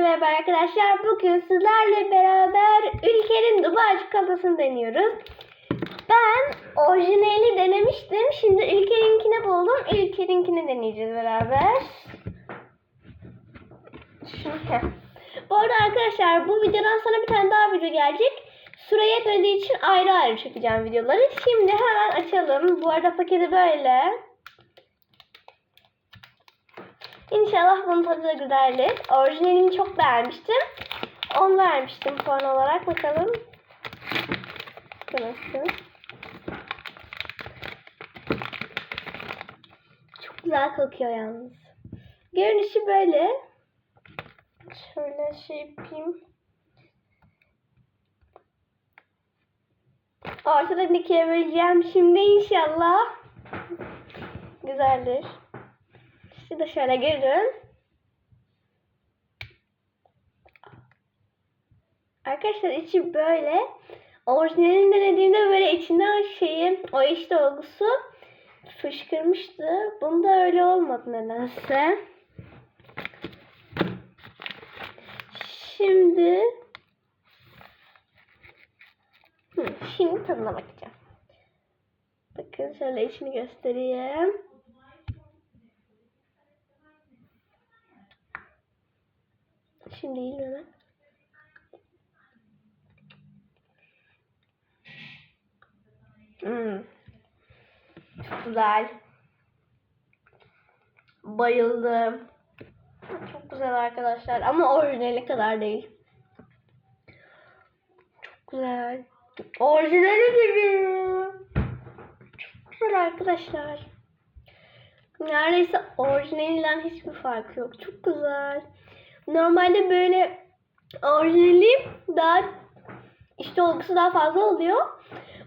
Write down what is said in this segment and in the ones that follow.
merhaba arkadaşlar. Bugün sizlerle beraber ülkenin Dubai çikolatasını deniyoruz. Ben orijinali denemiştim. Şimdi ülkeninkini buldum. Ülkeninkini deneyeceğiz beraber. Şimdi. Bu arada arkadaşlar bu videodan sonra bir tane daha video gelecek. Süre yetmediği için ayrı ayrı çekeceğim videoları. Şimdi hemen açalım. Bu arada paketi böyle. İnşallah bunun tadı da güzeldir. Orijinalini çok beğenmiştim. 10 vermiştim puan olarak. Bakalım. Nasıl? Çok güzel kokuyor yalnız. Görünüşü böyle. Şöyle şey yapayım. Ortadan ikiye böleceğim şimdi inşallah. Güzeldir. De şöyle görün. Arkadaşlar içi böyle. Orijinalini denediğimde böyle içinden şeyin o iş dolgusu fışkırmıştı. Bunda öyle olmadı nedense. Şimdi şimdi tadına bakacağım. Bakın şöyle içini göstereyim. Şimdi yiyin hemen. Hmm. Güzel. Bayıldım. Çok güzel arkadaşlar ama orijinali kadar değil. Çok güzel. Orijinali gibi. Çok güzel arkadaşlar. Neredeyse orijinalinden hiçbir farkı yok. Çok güzel. Normalde böyle orijinali daha işte olgusu daha fazla oluyor.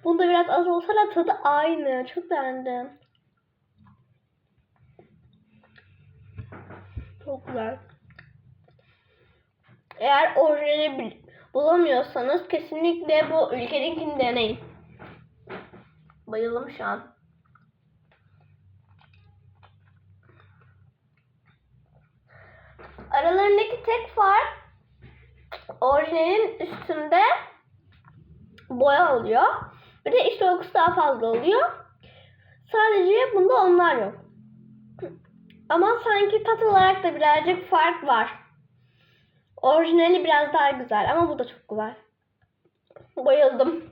Bunda biraz az olsa da tadı aynı. Çok beğendim. Çok güzel. Eğer orijinali bulamıyorsanız kesinlikle bu ülkeninkini deneyin. Bayıldım şu an. Aralarındaki tek fark orijinalin üstünde boya oluyor. Bir de iç dolgusu daha fazla oluyor. Sadece bunda onlar yok. Ama sanki tat olarak da birazcık fark var. Orijinali biraz daha güzel ama bu da çok güzel. Bayıldım.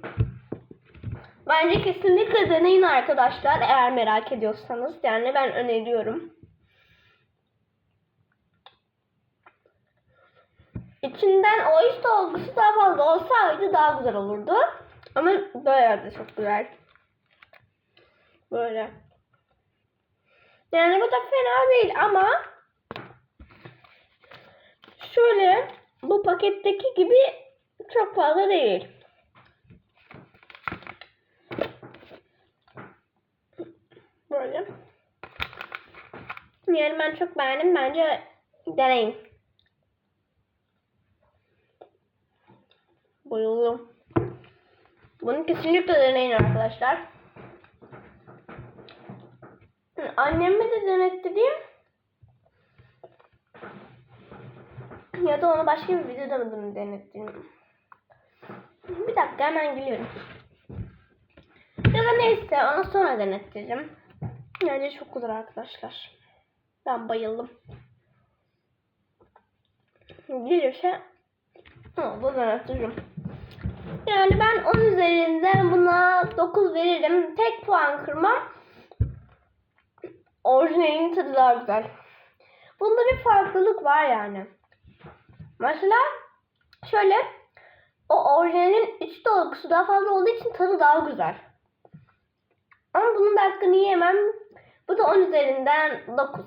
Bence kesinlikle deneyin arkadaşlar eğer merak ediyorsanız. Yani ben öneriyorum. İçinden o iç dolgusu daha fazla olsaydı daha güzel olurdu. Ama böyle de çok güzel. Böyle. Yani bu da fena değil ama şöyle bu paketteki gibi çok fazla değil. Böyle. Yani ben çok beğendim. Bence deneyin. Bayıldım. Bunu kesinlikle deneyin arkadaşlar. Annemi de denettireyim. Ya da onu başka bir videoda mı denettireyim? Bir dakika hemen geliyorum. Ya da neyse onu sonra denettireceğim. Bence çok güzel arkadaşlar. Ben bayıldım. Gelirse ha, bu denettireceğim. Yani ben 10 üzerinden buna 9 veririm. Tek puan kırmam. Orijinalinin tadı daha güzel. Bunda bir farklılık var yani. Mesela şöyle o orijinalin iç dolgusu daha fazla olduğu için tadı daha güzel. Ama bunun da hakkını yiyemem. Bu da 10 üzerinden 9.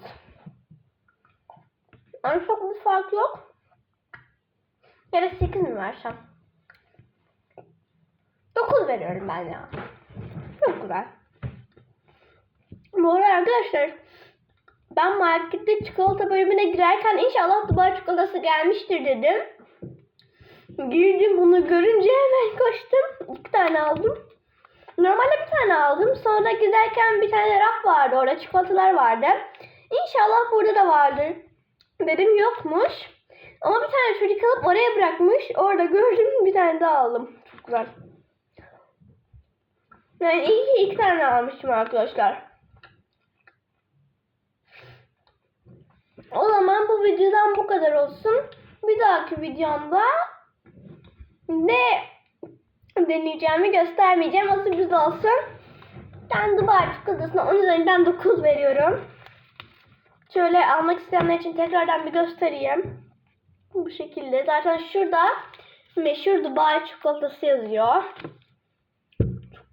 Yani çok bir fark yok. Ya da 8 mi versem? 9 veriyorum ben ya. Çok güzel. Bu arada arkadaşlar ben markette çikolata bölümüne girerken inşallah Dubai çikolatası gelmiştir dedim. Girdim bunu görünce hemen koştum. İki tane aldım. Normalde bir tane aldım. Sonra giderken bir tane raf vardı. Orada çikolatalar vardı. İnşallah burada da vardır. Dedim yokmuş. Ama bir tane çocuk alıp oraya bırakmış. Orada gördüm bir tane daha aldım. Çok güzel. Yani iyi ki iki tane almışım arkadaşlar. O zaman bu videodan bu kadar olsun. Bir dahaki videomda ne deneyeceğimi göstermeyeceğim. O sürpriz olsun. Ben Dubai çikolatasına 10 üzerinden 9 veriyorum. Şöyle almak isteyenler için tekrardan bir göstereyim. Bu şekilde. Zaten şurada meşhur Dubai çikolatası yazıyor.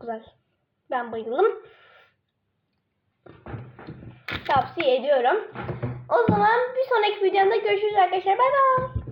Güzel. Ben bayıldım. Tavsiye ediyorum. O zaman bir sonraki videomda görüşürüz arkadaşlar. Bay bay.